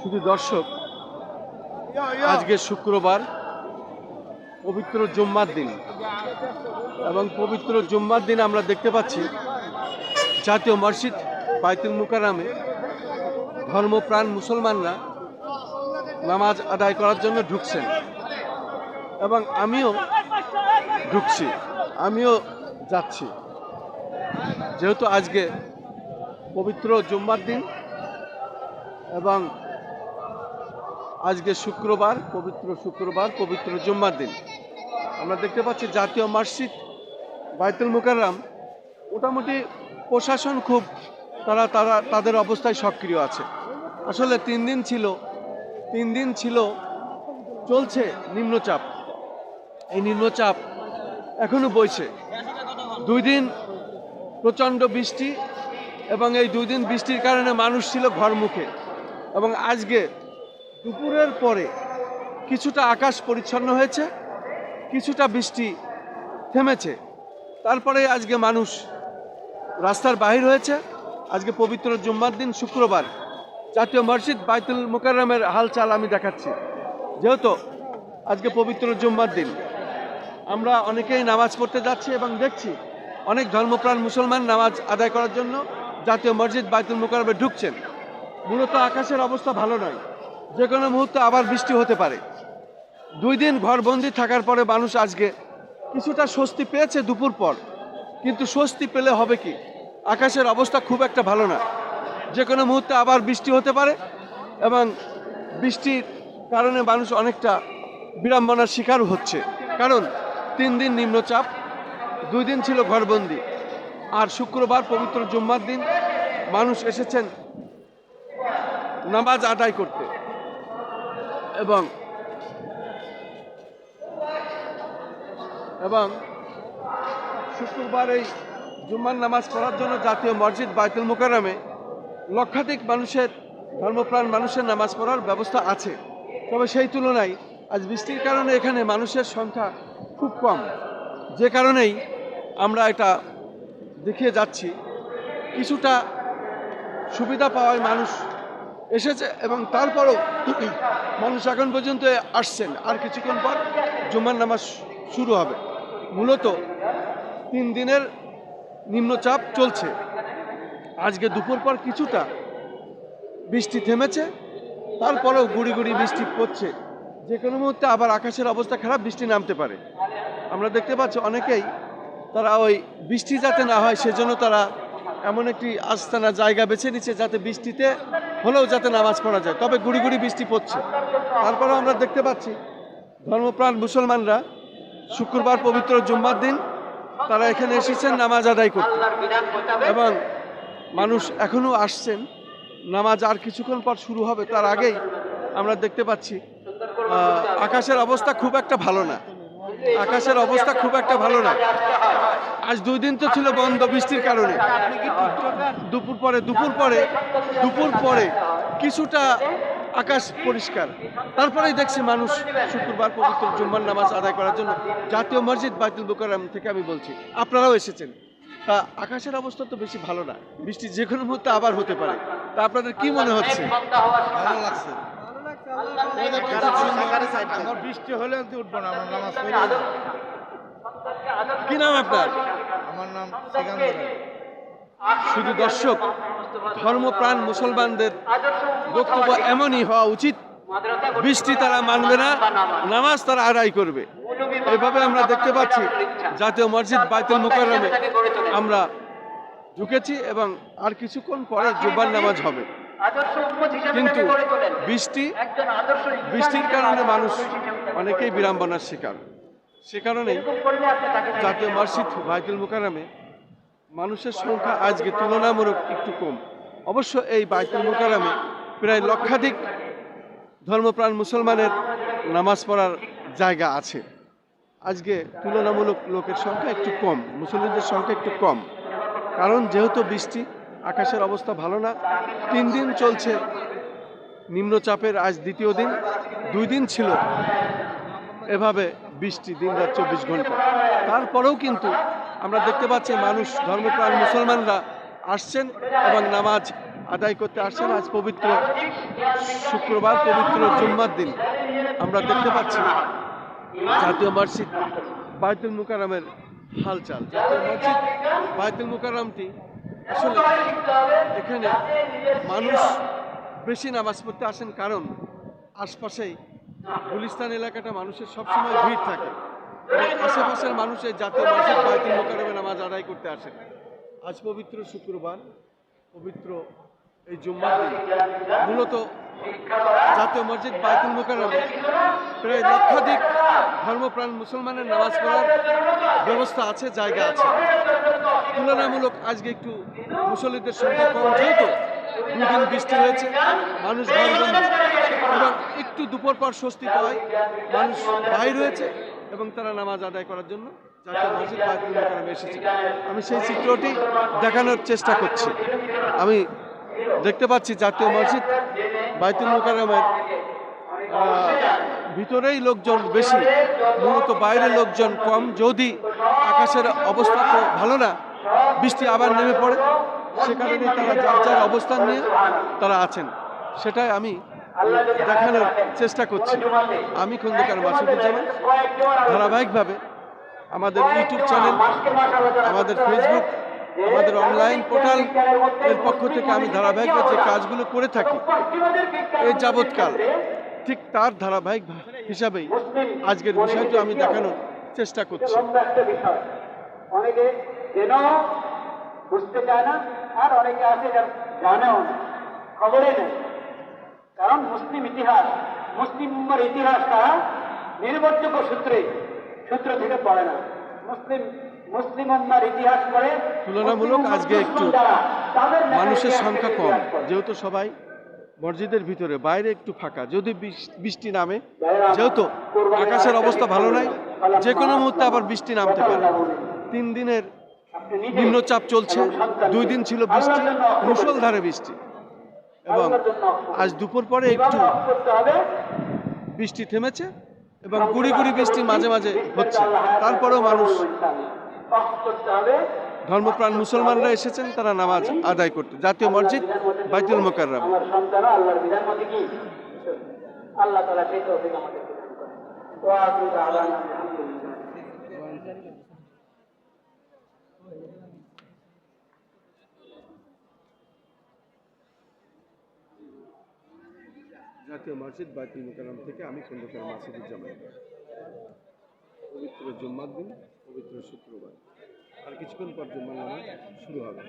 শুধু দর্শক আজকে শুক্রবার পবিত্র জুম্মার দিন এবং পবিত্র জুম্মার দিন আমরা দেখতে পাচ্ছি জাতীয় মসজিদ বাইতুল মুকারামে ধর্মপ্রাণ মুসলমানরা নামাজ আদায় করার জন্য ঢুকছেন। এবং আমিও ঢুকছি, আমিও যাচ্ছি। যেহেতু আজকে পবিত্র জুম্মার দিন এবং আজকে শুক্রবার, পবিত্র শুক্রবার, পবিত্র জুম্মার দিন। আমরা দেখতে পাচ্ছি জাতীয় মসজিদ বাইতুল মুকাররাম। মোটামুটি প্রশাসন খুব তারা তারা, তাদের অবস্থায় সক্রিয় আছে। আসলে তিন দিন ছিল, তিন দিন ছিল, চলছে নিম্নচাপ। এই নিম্নচাপ এখনও বইছে। দুই দিন প্রচণ্ড বৃষ্টি এবং এই দুই দিন বৃষ্টির কারণে মানুষ ছিল ঘরমুখে এবং আজকে দুপুরের পরে কিছুটা আকাশ পরিচ্ছন্ন হয়েছে, কিছুটা বৃষ্টি থেমেছে। তারপরে আজকে মানুষ রাস্তার বাহির হয়েছে। আজকে পবিত্র জুম্মার দিন শুক্রবার। জাতীয় মসজিদ বাইতুল মুকাররমের হালচাল আমি দেখাচ্ছি। যেহেতু আজকে পবিত্র জুম্মার দিন আমরা অনেকেই নামাজ পড়তে যাচ্ছি এবং দেখছি অনেক ধর্মপ্রাণ মুসলমান নামাজ আদায় করার জন্য জাতীয় মসজিদ বাইতুল মোকারবে ঢুকছেন। মূলত আকাশের অবস্থা ভালো নয়। যে কোনো মুহূর্তে আবার বৃষ্টি হতে পারে। দুই দিন ঘরবন্দি থাকার পরে মানুষ আজকে কিছুটা স্বস্তি পেয়েছে দুপুর পর। কিন্তু স্বস্তি পেলে হবে কি? আকাশের অবস্থা খুব একটা ভালো না। যে কোনো মুহূর্তে আবার বৃষ্টি হতে পারে এবং বৃষ্টির কারণে মানুষ অনেকটা বিড়ম্বনার শিকার হচ্ছে। কারণ তিন দিন নিম্নচাপ, দুই দিন ছিল ঘরবন্দি। আর শুক্রবার পবিত্র জুম্মার দিন মানুষ এসেছেন নামাজ আদায় করতে। এবং এবং শুক্রবার এই জুম্মার নামাজ পড়ার জন্য জাতীয় মসজিদ বাইতুল মোকারমে লক্ষাধিক মানুষের, ধর্মপ্রাণ মানুষের নামাজ পড়ার ব্যবস্থা আছে। তবে সেই তুলনায় আজ বৃষ্টির কারণে এখানে মানুষের সংখ্যা খুব কম। যে কারণেই আমরা এটা দেখিয়ে যাচ্ছি। কিছুটা সুবিধা পাওয়ায় মানুষ এসেছে এবং তারপরও মানুষ এখন পর্যন্ত আসছেন। আর কিছুক্ষণ পর জুম্মার নামাজ শুরু হবে। মূলত তিন দিনের নিম্নচাপ চলছে। আজকে দুপুর পর কিছুটা বৃষ্টি থেমেছে। তারপরেও গুড়ি গুড়ি বৃষ্টি পড়ছে। যে কোনো মুহূর্তে আবার আকাশের অবস্থা খারাপ, বৃষ্টি নামতে পারে। আমরা দেখতে পাচ্ছি অনেকেই তারা ওই বৃষ্টি যাতে না হয়, সেজন্য তারা এমন একটি আস্তানা জায়গা বেছে নিচ্ছে যাতে বৃষ্টিতে হলেও যাতে নামাজ পড়া যায়। তবে গুড়ি গুড়ি বৃষ্টি পড়ছে। তারপরেও আমরা দেখতে পাচ্ছি ধর্মপ্রাণ মুসলমানরা শুক্রবার পবিত্র জুম্মার দিন তারা এখানে এসেছেন নামাজ আদায় করতে। এবং মানুষ এখনও আসছেন। নামাজ আর কিছুক্ষণ পর শুরু হবে, তার আগেই আমরা দেখতে পাচ্ছি আকাশের অবস্থা খুব একটা ভালো না। আকাশের অবস্থা খুব একটা ভালো না। আজ দুই দিন তো ছিল বন্ধ বৃষ্টির কারণে। দুপুর পরে দুপুর পরে দুপুর পরে কিছুটা আকাশ পরিষ্কার। তারপরেই দেখছি মানুষ শুক্রবার পবিত্র জুম্মার নামাজ আদায় করার জন্য জাতীয় মসজিদ বাইতুল বুকারাম থেকে আমি বলছি, আপনারাও এসেছেন। তা আকাশের অবস্থা তো বেশি ভালো না। বৃষ্টি যে কোনো মুহূর্তে আবার হতে পারে। তা আপনাদের কি মনে হচ্ছে? ভালো লাগছে। বৃষ্টি হলে উঠবো না আমার নামাজ পড়ে কি নাম আপনার? আমার নাম শুধু দর্শক ধর্মপ্রাণ মুসলমানদের বক্তব্য এমনই হওয়া উচিত বৃষ্টি তারা মানবে না নামাজ তারা আদায় করবে। এইভাবে আমরা দেখতে পাচ্ছি জাতীয় মসজিদ বাইতুল মুকাররমে আমরা ঢুকেছি এবং আর কিছুক্ষণ পরে জুব্বার নামাজ হবে। কিন্তু বৃষ্টি বৃষ্টির কারণে মানুষ অনেকেই বিড়ম্বনার শিকার। সে কারণেই জাতীয় মসজিদ বাইতুল মুকাররমে মানুষের সংখ্যা আজকে তুলনামূলক একটু কম। অবশ্য এই বাইতুল মোকারামে প্রায় লক্ষাধিক ধর্মপ্রাণ মুসলমানের নামাজ পড়ার জায়গা আছে। আজকে তুলনামূলক লোকের সংখ্যা একটু কম মুসলিমদের সংখ্যা একটু কম। কারণ যেহেতু বৃষ্টি আকাশের অবস্থা ভালো না। তিন দিন চলছে নিম্নচাপের, আজ দ্বিতীয় দিন। দুই দিন ছিল এভাবে বৃষ্টি দিন রাত চব্বিশ ঘণ্টা। তারপরেও কিন্তু আমরা দেখতে পাচ্ছি মানুষ, ধর্মপ্রাণ মুসলমানরা আসছেন এবং নামাজ আদায় করতে আসছেন। আজ পবিত্র শুক্রবার, পবিত্র জুম্মার দিন। আমরা দেখতে পাচ্ছি জাতীয় মসজিদ বায়তুল মুকাররমের হালচাল। জাতীয় মসজিদ বায়তুল মুকাররমটি আসলে এখানে মানুষ বেশি নামাজ পড়তে আসেন কারণ আশপাশেই গুলিস্তান এলাকাটা মানুষের সবসময় ভিড় থাকে। আশেপাশের মানুষের জাতীয় মানুষের বায়তুল মুকাররমে নামাজ আদায় করতে আসেন। আজ পবিত্র শুক্রবার, পবিত্র এই জুম্মার দিন। মূলত জাতীয় মসজিদ বায়তুল মুকাররমে। প্রায় লক্ষাধিক ধর্মপ্রাণ মুসলমানের নামাজ পড়ার ব্যবস্থা আছে, জায়গা আছে। তুলনামূলক আজকে একটু মুসল্লিদের সংখ্যা কম, যেহেতু দুদিন বৃষ্টি হয়েছে, মানুষ এবং একটু দুপুর পর স্বস্তি পায় মানুষ বাইর হয়েছে এবং তারা নামাজ আদায় করার জন্য জাতীয় মসজিদ আমি সেই চিত্রটি দেখানোর চেষ্টা করছি। আমি দেখতে পাচ্ছি জাতীয় মসজিদ বাইতুল মুকাররমের আহ, ভিতরেই লোকজন বেশি মূলত বাইরে লোকজন কম। যদি আকাশের অবস্থা তো ভালো না বৃষ্টি আবার নেমে পড়ে সে কারণে তারা যার যার অবস্থান নিয়ে তারা আছেন। সেটাই আমি দেখানোর চেষ্টা করছি। আমি খন্দকার মাসুদুজ্জামান। ধারাবাহিকভাবে আমাদের ইউটিউব চ্যানেল আমাদের ফেসবুক আমাদের অনলাইন পোর্টাল এর পক্ষ থেকে আমি ধারাবাহিকভাবে যে কাজগুলো করে থাকি, এই যাবৎকাল ঠিক তার ধারাবাহিক হিসাবেই আজকের বিষয়টি আমি দেখানোর চেষ্টা করছি। অনেকে বুঝতে না, আর অনেকে খবরে নেই। কারণ মুসলিম ইতিহাস মুসলিম ইতিহাস তারা নির্ভরযোগ্য সূত্রে, সূত্র থেকে পড়ে না। মুসলিম ইতিহাস তুলনামূলক আজকে একটু মানুষের সংখ্যা কম যেহেতু সবাই মসজিদের ভিতরে বাইরে একটু ফাঁকা। যদি বৃষ- বৃষ্টি নামে যেহেতু আকাশের অবস্থা ভালো নাই যে কোনো মুহূর্তে আবার বৃষ্টি নামতে পারে। তিন দিনের নিম্নচাপ চলছে দুই দিন ছিল বৃষ্টি মুষলধারে বৃষ্টি। এবং আজ দুপুর পরে একটু বৃষ্টি থেমেছে এবং গুড়ি গুড়ি বৃষ্টি মাঝে মাঝে হচ্ছে। তারপরেও মানুষ ধর্মপ্রাণ মুসলমানরা এসেছেন তারা নামাজ আদায় করতে। জাতীয় মসজিদ বাইতুল মোকাররম। আমার সন্তানও আল্লাহর বিধান মতে কি? আল্লাহ তালা সেই তৌফিক আমাদের। জাতীয় মসজিদ বাইতুল মোকাররম থেকে আমি খন্দকার মাসিদুজ্জামান। পবিত্র জুম্মার দিন। পবিত্র শুক্রবার। আর কিছুক্ষণ পর শুরু হবে।